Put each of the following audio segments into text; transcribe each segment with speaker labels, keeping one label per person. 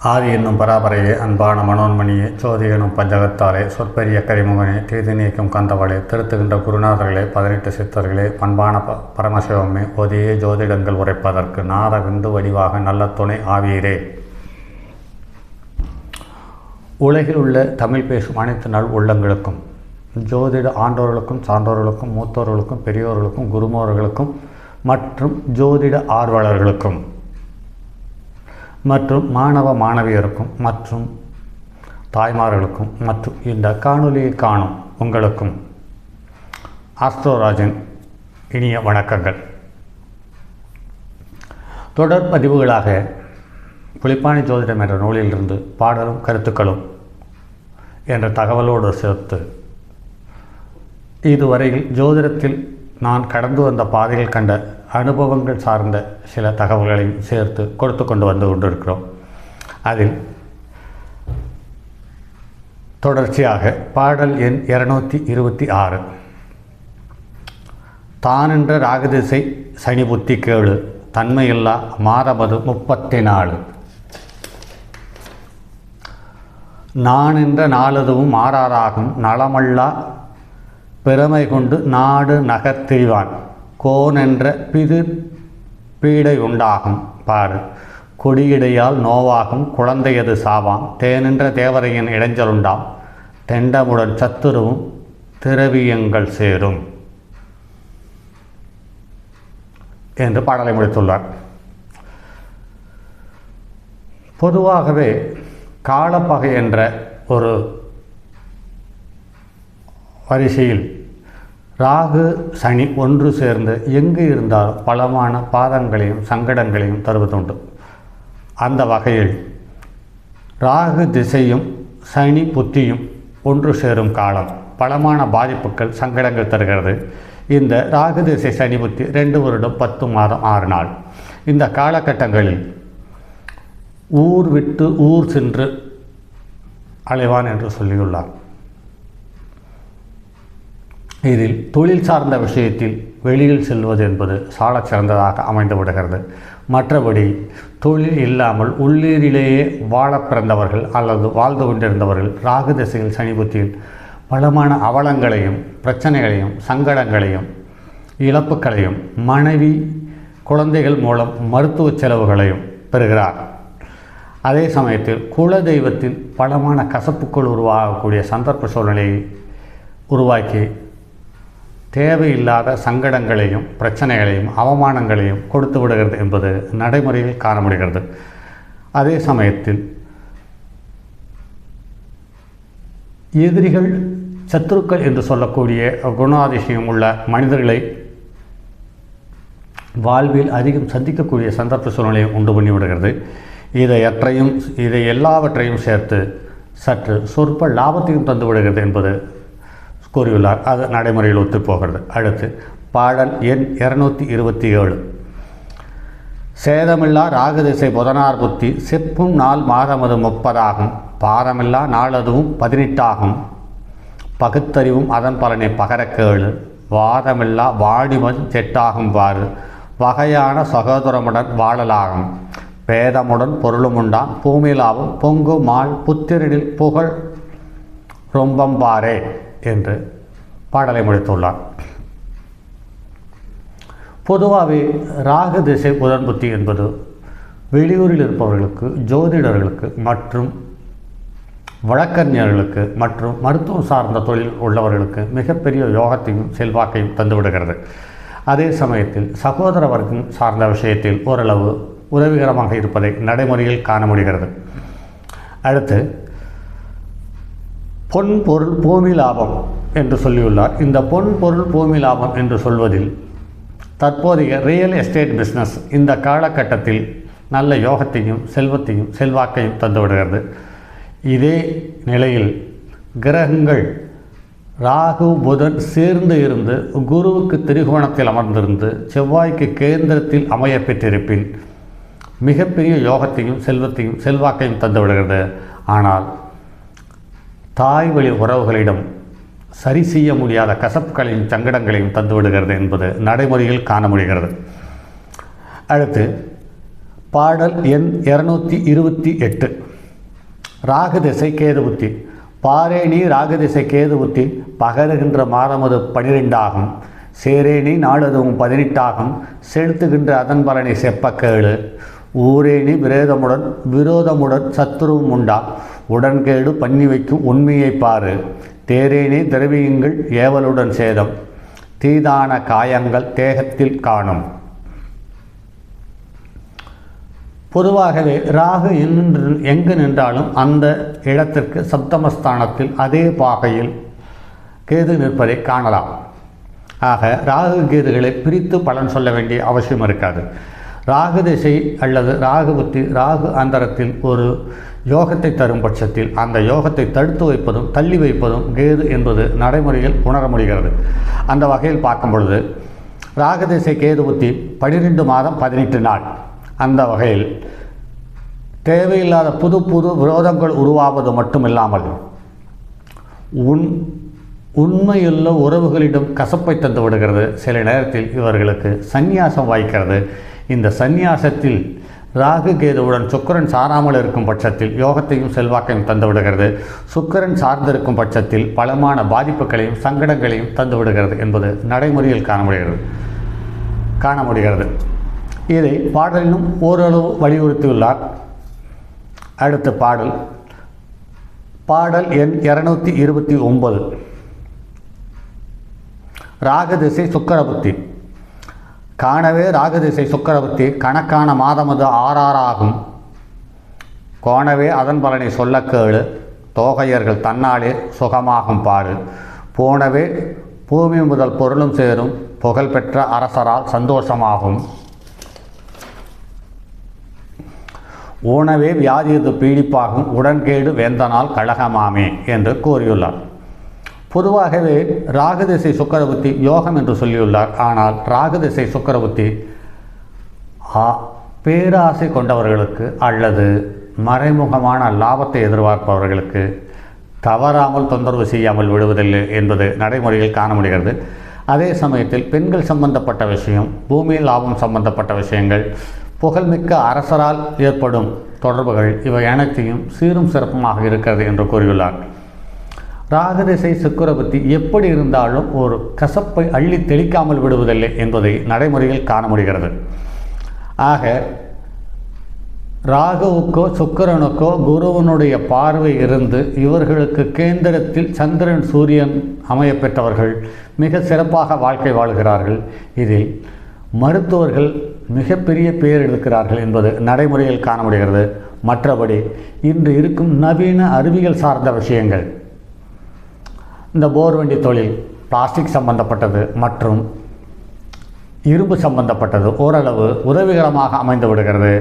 Speaker 1: ஆதி என்னும் பராபரையே அன்பான மனோன்மணியே சோதி எனும் பஞ்சகத்தாலே சொற்பெரிய கரிமுகனே தீது நீக்கும் கந்தவளே திருத்துகின்ற குருநாதர்களே பதினெட்டு சித்தர்களே பண்பான ப பரமசிவமே ஒதியே ஜோதிடங்கள் உரைப்பதற்கு நாத விந்து வடிவாக நல்ல துணை ஆவீரே. உலகில் உள்ள தமிழ் பேசும் அனைத்து நல் உள்ளங்களுக்கும் ஜோதிட ஆண்டோர்களுக்கும் சான்றோர்களுக்கும் மூத்தோர்களுக்கும் பெரியோர்களுக்கும் குருமோர்களுக்கும் மற்றும் ஜோதிட ஆர்வலர்களுக்கும் மற்றும் மாணவ மாணவியருக்கும் மற்றும் தாய்மார்களுக்கும் மற்றும் இந்த காணொலியை காணும் உங்களுக்கும் ஆஸ்ட்ரோராஜன் இனிய வணக்கங்கள். தொடர் பதிவுகளாக புலிப்பாணி ஜோதிடம் என்ற நூலிலிருந்து பாடலும் கருத்துக்களும் என்ற தகவலோடு சேர்த்து இதுவரையில் ஜோதிடத்தில் நான் கடந்து வந்த பாதையில் கண்ட அனுபவங்கள் சார்ந்த சில தகவல்களையும் சேர்த்து கொடுத்து கொண்டு வந்து கொண்டிருக்கிறோம். அதில் தொடர்ச்சியாக பாடல் எண் இருநூற்றி இருபத்தி ஆறு. தானென்ற ராகதிசை சனி புத்தி கேளு தன்மையில்லா மாறபது முப்பத்தி நாலு நான் என்ற நாளதுவும் மாறாராகும் நலமல்லா பெருமை கொண்டு நாடு நகர்த்திவான் கோன் என்ற பிது பீடை உண்டாகும் பாடு கொடியிடையால் நோவாகும் குழந்தையது சாவாம். தேனென்ற தேவதையின் இடைஞ்சலுண்டாம். தெண்டமுடன் சத்துருவும் திரவியங்கள் சேரும் என்று பாடலை முடித்துள்ளார். பொதுவாகவே காலப்பகை என்ற ஒரு வரிசையில் ராகு சனி ஒன்று சேர்ந்து எங்கு இருந்தாலும் பலமான பாதங்களையும் சங்கடங்களையும் தருவதுண்டு. அந்த வகையில் ராகு திசையும் சனி புத்தியும் ஒன்று சேரும் காலம். பலமான பாதிப்புகள் சங்கடங்கள் தருகிறது. இந்த ராகு திசை சனி புத்தி ரெண்டு வருடம் பத்து மாதம் ஆறு நாள். இந்த காலகட்டங்களில் ஊர் விட்டு ஊர் சென்று அலைவான் என்று சொல்லியுள்ளார். இதில் தொழில் சார்ந்த விஷயத்தில் வெளியில் செல்வது என்பது சாலச் சிறந்ததாக அமைந்து விடுகிறது. மற்றபடி தொழில் இல்லாமல் உள்ளீரிலேயே வாழ பிறந்தவர்கள் அல்லது வாழ்ந்து கொண்டிருந்தவர்கள் ராகு திசையில் சனி புத்தியில் பலமான அவலங்களையும் பிரச்சனைகளையும் சங்கடங்களையும் இழப்புகளையும் மனைவி குழந்தைகள் மூலம் மருத்துவ செலவுகளையும் பெறுகிறார். அதே சமயத்தில் குல தெய்வத்தில் பலமான கசப்புக்குள் உருவாகக்கூடிய சந்தர்ப்ப சூழ்நிலையை உருவாக்கி தேவையில்லாத சங்கடங்களையும் பிரச்சனைகளையும் அவமானங்களையும் கொடுத்து விடுகிறது என்பது நடைமுறையில் காண முடிகிறது அதே சமயத்தில் எதிரிகள் சத்துருக்கள் என்று சொல்லக்கூடிய குணாதிசயம் உள்ள மனிதர்களை வாழ்வில் அதிகம் சந்திக்கக்கூடிய சந்தர்ப்ப சூழ்நிலையை உண்டு பண்ணிவிடுகிறது இதையற்றையும் இதை எல்லாவற்றையும் சேர்த்து சற்று சொற்ப லாபத்தையும் தந்து விடுகிறது என்பது கூறியுள்ளார். அது நடைமுறையில் ஒத்துப்போகிறது. அடுத்து பாடல் எண் இருநூற்றி இருபத்தி ஏழு. சேதமில்லா ராகதிசை புதனார் புத்தி செப்பும் நாள் மாதமது முப்பதாகும். பாரமில்லா நாளதுவும் பதினெட்டாகும். பகுத்தறிவும் அதன் பலனை பகரக்கேளு வாதமில்லா வாடிமது செட்டாகும் பாரு வகையான சகோதரமுடன் வாழலாகும். பேதமுடன் பொருளுமுண்டான் பூமிலாவும் பொங்கு மால் புத்திரனில் புகழ் ரொம்பம்பாரே. என்று பாடலை முடித்துள்ளார். பொதுவாகவே ராகு திசை புதன் புத்தி என்பது வெளியூரில் இருப்பவர்களுக்கு ஜோதிடர்களுக்கு மற்றும் வழக்கறிஞர்களுக்கு மற்றும் மருத்துவம் சார்ந்த தொழில் உள்ளவர்களுக்கு மிகப்பெரிய யோகத்தையும் செல்வாக்கையும் தந்துவிடுகிறது. அதே சமயத்தில் சகோதர வர்க்கம் சார்ந்த விஷயத்தில் ஓரளவு உதவிகரமாக இருப்பதை நடைமுறையில் காண முடிகிறது. அடுத்து பொன் பொருள் பூமி லாபம் என்று சொல்லியுள்ளார். இந்த பொன் பொருள் பூமி லாபம் என்று சொல்வதில் தற்போதைய ரியல் எஸ்டேட் பிஸ்னஸ் இந்த காலகட்டத்தில் நல்ல யோகத்தையும் செல்வத்தையும் செல்வாக்கையும் தந்துவிடுகிறது இதே நிலையில் கிரகங்கள் ராகு புதன் சேர்ந்து இருந்து குருவுக்கு திரிகோணத்தில் அமர்ந்திருந்து செவ்வாய்க்கு கேந்திரத்தில் அமைய பெற்றிருப்பின் மிகப்பெரிய யோகத்தையும் செல்வத்தையும் செல்வாக்கையும் தந்துவிடுகிறது ஆனால் தாய் வழி உறவுகளிடம் சரி செய்ய முடியாத கசப்புகளையும் சங்கடங்களையும் தந்துவிடுகிறது என்பது நடைமுறையில் காண முடிகிறது. அடுத்து பாடல் எண் இரநூத்தி இருபத்தி எட்டு. ராகதிசை திசை கேது புத்தி பாரேணி ராகதிசை திசை கேது பகருகின்ற மாதமது பனிரெண்டாகும். சேரேணி நாளதுவும் பதினெட்டாகும். செலுத்துகின்ற அதன் பலனை செப்பக்கேளு. ஊரேணி விரோதமுடன் விரோதமுடன் சத்துருவும் உண்டா? உடன்கேடு பண்ணி வைக்கும் உண்மையை பாரு. தேரேனே திரவியங்கள் ஏவலுடன் சேதம். தீதான காயங்கள் தேகத்தில் காணும். பொதுவாகவே ராகு என்று எங்கு நின்றாலும் அந்த இடத்திற்கு சப்தமஸ்தானத்தில் அதே பாகையில் கேது நிற்பதை காணலாம். ஆக ராகு கேதுகளை பிரித்து பலன் சொல்ல வேண்டிய அவசியம் இருக்காது. ராகு திசை அல்லது ராகு புத்தி ராகு அந்தரத்தில் ஒரு யோகத்தை தரும் பட்சத்தில் அந்த யோகத்தை தடுத்து வைப்பதும் தள்ளி வைப்பதும் கேது என்பது நடைமுறையில் உணர முடிகிறது. அந்த வகையில் பார்க்கும் பொழுது ராகதிசை கேது புத்தி பனிரெண்டு மாதம் பதினெட்டு நாள். அந்த வகையில் தேவையில்லாத புது புது விரோதங்கள் உருவாவது மட்டுமில்லாமல் உன் உண்மையுள்ள உறவுகளிடம் கசப்பை தந்து விடுகிறது. சில நேரத்தில் இவர்களுக்கு சந்நியாசம் வாய்க்கிறது. இந்த சந்நியாசத்தில் ராகு கேதுவுடன் சுக்கரன் சாராமல் இருக்கும் பட்சத்தில் யோகத்தையும் செல்வாக்கையும் தந்துவிடுகிறது சுக்கரன் சார்ந்திருக்கும் பட்சத்தில் பலமான பாதிப்புகளையும் சங்கடங்களையும் தந்துவிடுகிறது என்பது நடைமுறையில் காண முடிகிறது காண முடிகிறது இதை பாடலிலும் ஓரளவு வலியுறுத்தியுள்ளார். அடுத்த பாடல். பாடல் எண் இரநூத்தி இருபத்தி ஒன்பது. ராகதிசை சுக்கரபுத்தி. காணவே ராகதிசை சுக்கரவர்த்தி கணக்கான மாதமது ஆறாறாகும். கோணவே அதன் பலனை சொல்ல கேளு. தோகையர்கள் தன்னாலே சுகமாகும் பாடு. போனவே பூமி முதல் பொருளும் சேரும். புகழ்பெற்ற அரசரால் சந்தோஷமாகும். ஊனவே வியாதியது பீடிப்பாகும். உடன்கேடு வேந்தனால் கழகமாமே என்று கூறியுள்ளார். பொதுவாகவே ராகதிசை சுக்கரபுத்தி யோகம் என்று சொல்லியுள்ளார். ஆனால் ராகதிசை சுக்கரபுத்தி ஆ- பேராசை கொண்டவர்களுக்கு அல்லது மறைமுகமான லாபத்தை எதிர்பார்ப்பவர்களுக்கு தவறாமல் தொந்தரவு செய்யாமல் விடுவதில்லை என்பது நடைமுறையில் காண முடிகிறது அதே சமயத்தில் பெண்கள் சம்பந்தப்பட்ட விஷயம் பூமி லாபம் சம்பந்தப்பட்ட விஷயங்கள் புகழ்மிக்க அரசரால் ஏற்படும் தொடர்புகள் இவை அனைத்தையும் சீரும் சிறப்புமாக இருக்கிறது என்று கூறியுள்ளார். ராகதிசை சுக்கிரபத்தி எப்படி இருந்தாலும் ஒரு கசப்பை அள்ளி தெளிக்காமல் விடுவதில்லை என்பதை நடைமுறையில் காண முடிகிறது. ஆக ராகுவுக்கோ சுக்கரனுக்கோ குருவனுடைய பார்வை இருந்து இவர்களுக்கு கேந்திரத்தில் சந்திரன் சூரியன் அமையப்பெற்றவர்கள் மிக சிறப்பாக வாழ்க்கை வாழ்கிறார்கள். இதில் மருத்துவர்கள் மிகப்பெரிய பெயர் எடுக்கிறார்கள் என்பது நடைமுறையில் காண முடிகிறது. மற்றபடி இன்று இருக்கும் நவீன அறிவியல் சார்ந்த விஷயங்கள் இந்த போர்வண்டி தொழில் பிளாஸ்டிக் சம்பந்தப்பட்டது மற்றும் இரும்பு சம்பந்தப்பட்டது ஓரளவு உதவிகரமாக அமைந்து விடுகிறது.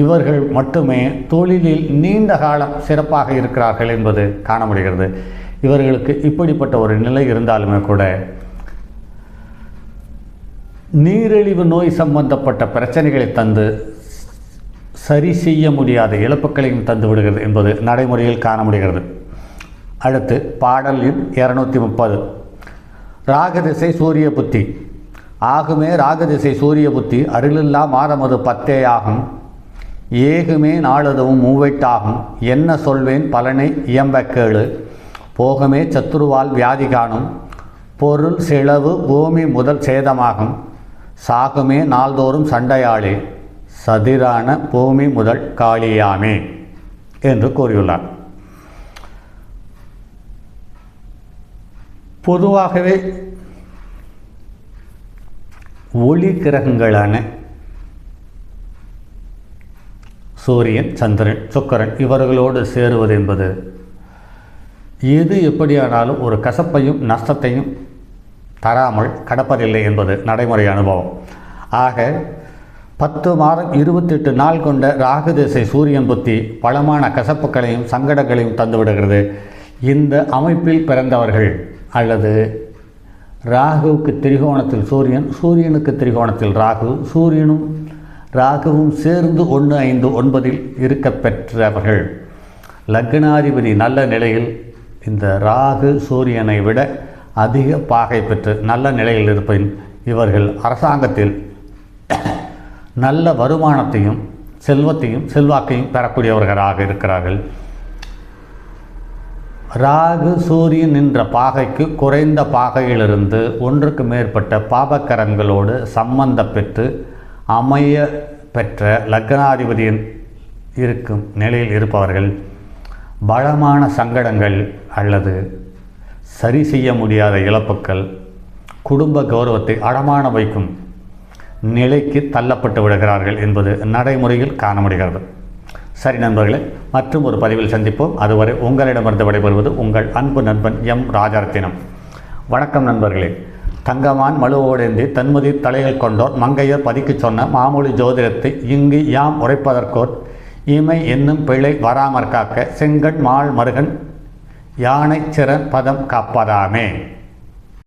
Speaker 1: இவர்கள் மட்டுமே தொழிலில் நீண்ட காலம் சிறப்பாக இருக்கிறார்கள் என்பது காண முடிகிறது இவர்களுக்கு இப்படிப்பட்ட ஒரு நிலை இருந்தாலுமே கூட நீரிழிவு நோய் சம்பந்தப்பட்ட பிரச்சனைகளை தந்து சரி செய்ய முடியாத இழப்புகளையும் தந்து விடுகிறது என்பது நடைமுறையில் காண முடிகிறது அடுத்து பாடல் எண் இரநூத்தி முப்பது. ராகதிசை சூரிய புத்தி ஆகுமே ராகதிசை சூரிய புத்தி அருளில்லா மாதமது பத்தே ஆகும். ஏகுமே நாளதுவும் மூவைட்டாகும். என்ன சொல்வேன் பலனை இயம்ப கேளு. போகமே சத்துருவால் வியாதி காணும். பொருள் செலவு பூமி முதல் சேதமாகும். சாகுமே நாள்தோறும் சண்டையாளே. சதிரான பூமி முதல் காளியாமே என்று கூறியுள்ளார். பொதுவாகவே ஒளி கிரகங்களான சூரியன் சந்திரன் சுக்கரன் இவர்களோடு சேருவது என்பது எது எப்படியானாலும் ஒரு கசப்பையும் நஷ்டத்தையும் தராமல் கடப்பதில்லை என்பது நடைமுறை அனுபவம். ஆக பத்து மாதம் இருபத்தெட்டு நாள் கொண்ட ராகு திசை சூரியன் புத்தி பலமான கசப்புகளையும் சங்கடங்களையும் தந்துவிடுகிறது. இந்த அமைப்பில் பிறந்தவர்கள் அல்லது ராகுவுக்கு திரிகோணத்தில் சூரியன் சூரியனுக்கு திரிகோணத்தில் ராகு சூரியனும் ராகுவும் சேர்ந்து ஒன்று ஐந்து ஒன்பதில் இருக்க பெற்றவர்கள். லக்னாதிபதி நல்ல நிலையில் இந்த ராகு சூரியனை விட அதிக பாகை பெற்று நல்ல நிலையில் இருப்பின் இவர்கள் அரசாங்கத்தில் நல்ல வருமானத்தையும் செல்வத்தையும் செல்வாக்கையும் பெறக்கூடியவர்களாக இருக்கிறார்கள். ராகு சூரியன் என்ற பாகைக்கு குறைந்த பாகையிலிருந்து ஒன்றுக்கு மேற்பட்ட பாபக்கரங்களோடு சம்பந்த பெற்று அமைய பெற்ற லக்னாதிபதியின் இருக்கும் நிலையில் இருப்பவர்கள் பலமான சங்கடங்கள் அல்லது சரி செய்ய முடியாத இழப்புக்கள் குடும்ப கௌரவத்தை அடமான வைக்கும் நிலைக்கு தள்ளப்பட்டு விடுகிறார்கள் என்பது நடைமுறையில் காண முடிகிறது சரி நண்பர்களே மற்றும் ஒரு பதிவில் சந்திப்போம். அதுவரை உங்களிடமிருந்து விடைபெறுவது உங்கள் அன்பு நண்பன் எம் ராஜரத்தினம். வணக்கம் நண்பர்களே. தங்கமான் மழுவோடேந்தி தன்மதி தலையில் கொண்டோர் மங்கையர் பதிக்குச் சொன்ன மாமூலி ஜோதிடத்தை இங்கு யாம் உரைப்பதற்கோர் இமை என்னும் பிழை வராமற் காக்க செங்கண் மால் மருகன் யானை சிறன் பதம் காப்பதாமே.